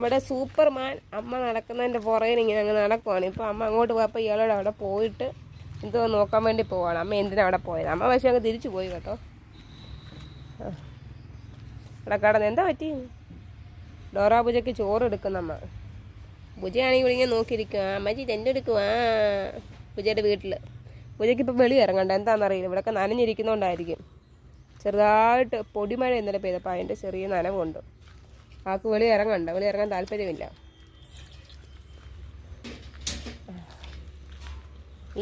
നമ്മുടെ സൂപ്പർമാൻ അമ്മ നടക്കുന്നതിന്റെ പുറകിൽ ഇങ്ങനെ അങ്ങ് നടക്കുവാണ്. ഇപ്പം അമ്മ അങ്ങോട്ട് പോയപ്പോൾ ഇയാളോട് അവിടെ പോയിട്ട് എന്തോ നോക്കാൻ വേണ്ടി പോവാണ്. അമ്മ എന്തിനാണ് അവിടെ പോയത്? അമ്മ പക്ഷേ അങ്ങ് തിരിച്ചു പോയി കേട്ടോ. അവിടെ കടന്ന് എന്താ പറ്റി? ഡോറാ പൂജയ്ക്ക് ചോറ് എടുക്കുന്ന അമ്മ. പൂജയാണെങ്കിൽ ഇവിടെ ഇങ്ങനെ നോക്കിയിരിക്കുക അമ്മച്ചി തെന്റെ എടുക്കുവാ. പൂജയുടെ വീട്ടിൽ പൂജയ്ക്ക് ഇപ്പം വെളി ഇറങ്ങണ്ട. എന്താണെന്നറിയില്ല ഇവിടെയൊക്കെ നനഞ്ഞിരിക്കുന്നതുകൊണ്ടായിരിക്കും ചെറുതായിട്ട് പൊടിമഴ ഇന്നലെ പെയ്തപ്പോൾ അതിന്റെ ചെറിയ നനവുണ്ട്. ആൾക്ക് വെളി ഇറങ്ങണ്ട വെളി ഇറങ്ങാൻ താല്പര്യമില്ല.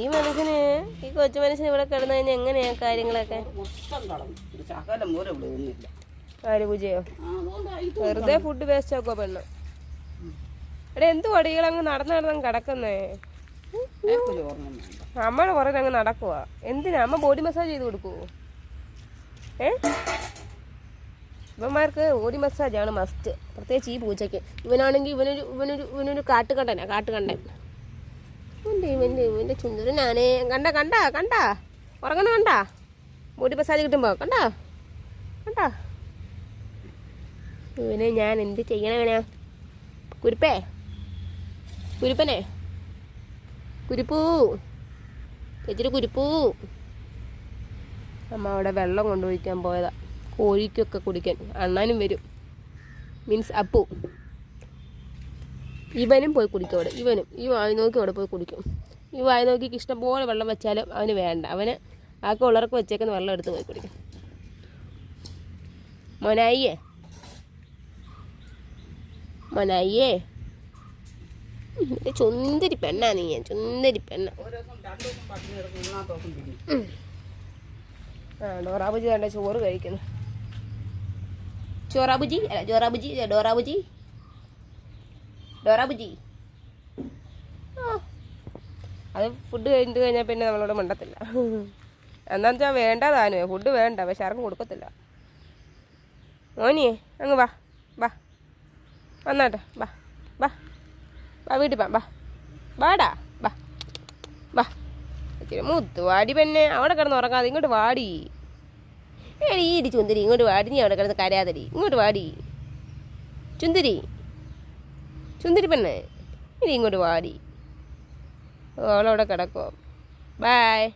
ഈ മനുഷ്യന് ഈ കൊച്ചു മനുഷ്യന് ഇവിടെ കിടന്നു കഴിഞ്ഞാൽ എങ്ങനെയാ കാര്യങ്ങളൊക്കെ? ആര് വെറുതെ ഫുഡ് വേസ്റ്റ് ആക്കുവാ പെണ്ണ്. എടാ എന്ത് പടികളങ്ങ് നടന്ന് നടന്നങ്ങ് കിടക്കുന്നേ? അമ്മയുടെ പുറകെ അങ്ങ് നടക്കുവാ. എന്തിനാ? അമ്മ ബോഡി മസാജ് ചെയ്ത് കൊടുക്കുവോ? ഏ? ഇവന്മാർക്ക് ഓടി മസാജാണ് മസ്റ്റ് പ്രത്യേകിച്ച് ഈ പൂച്ചയ്ക്ക് ഇവനാണെങ്കിൽ ഇവനൊരു ഇവനൊരു ഇവനൊരു കാട്ടുകണ്ടനാ കാട്ടുകണ്ടൻ. ഇവന്റെ ഇവന്റെ ഇവന്റെ ചുന്ദരനാണേ കണ്ട കണ്ട കണ്ട. ഉറങ്ങണ കണ്ട? ബോഡി മസാജ് കിട്ടുമ്പോൾ കണ്ട? കണ്ട? ഇവനെ ഞാൻ എന്ത് ചെയ്യണവനാ കുരുപ്പേ? കുരുപ്പനെ? കുരുപ്പൂ. ചേച്ചിരി കുരുപ്പൂ. അമ്മ അവിടെ വെള്ളം കൊണ്ടുപോയിക്കാൻ പോയതാ. കോഴിക്കൊക്കെ കുടിക്കാൻ. അണ്ണാനും വരും. മീൻസ് അപ്പു. ഇവനും പോയി കുടിക്കും അവിടെ. ഇവനും. ഈ വായി നോക്കി അവിടെ പോയി കുടിക്കും. ഈ വായി നോക്കി ഇഷ്ടംപോലെ വെള്ളം വെച്ചാലും അവന് വേണ്ട. അവന് ആക്കെ ഉള്ളവർക്ക് വെച്ചേക്കുന്ന വെള്ളം എടുത്ത് പോയി കുടിക്കും. മോനായിയേ? മോനായിയേ? എന്റെ ചുന്ദരി പെണ്ണാ നീ. ഞാൻ ചുന്തിരി പെണ്ണ. ആ ഡോറാബുജി വേണ്ട ചോറ് കഴിക്കുന്നു. ചോറാബുജി buji, ada Dora buji. Dora buji. അത് ഫുഡ് കഴിഞ്ഞിട്ട് കഴിഞ്ഞാൽ പിന്നെ നമ്മളോട് മിണ്ടത്തില്ല. എന്താണെന്ന് വെച്ചാൽ വേണ്ട താനുവേ ഫുഡ് വേണ്ട പക്ഷെ ആർക്കും കൊടുക്കത്തില്ല. മോനിയേ അങ്ങ് വാ വാ. വന്നാട്ടെ വാ വാ. വാ വീട്ടിൽ വാ വാ. വാടാ വാ വാ. ഇച്ചിരി മുത്തുവാടി പിന്നെ അവിടെ കിടന്ന് ഉറങ്ങാതെ ഇങ്ങോട്ട് വാടി. ഏടി ഇടി ചുന്തിരി ഇങ്ങോട്ട് വാടി നീ അവിടെ കിടന്ന് കരയാതടി. ഇങ്ങോട്ട് വാടി. ചുന്തിരി. ചുന്തിരി പെണ്ണ്. ഇനി ഇങ്ങോട്ട് വാടി. അവളവിടെ കിടക്കോ ബായ്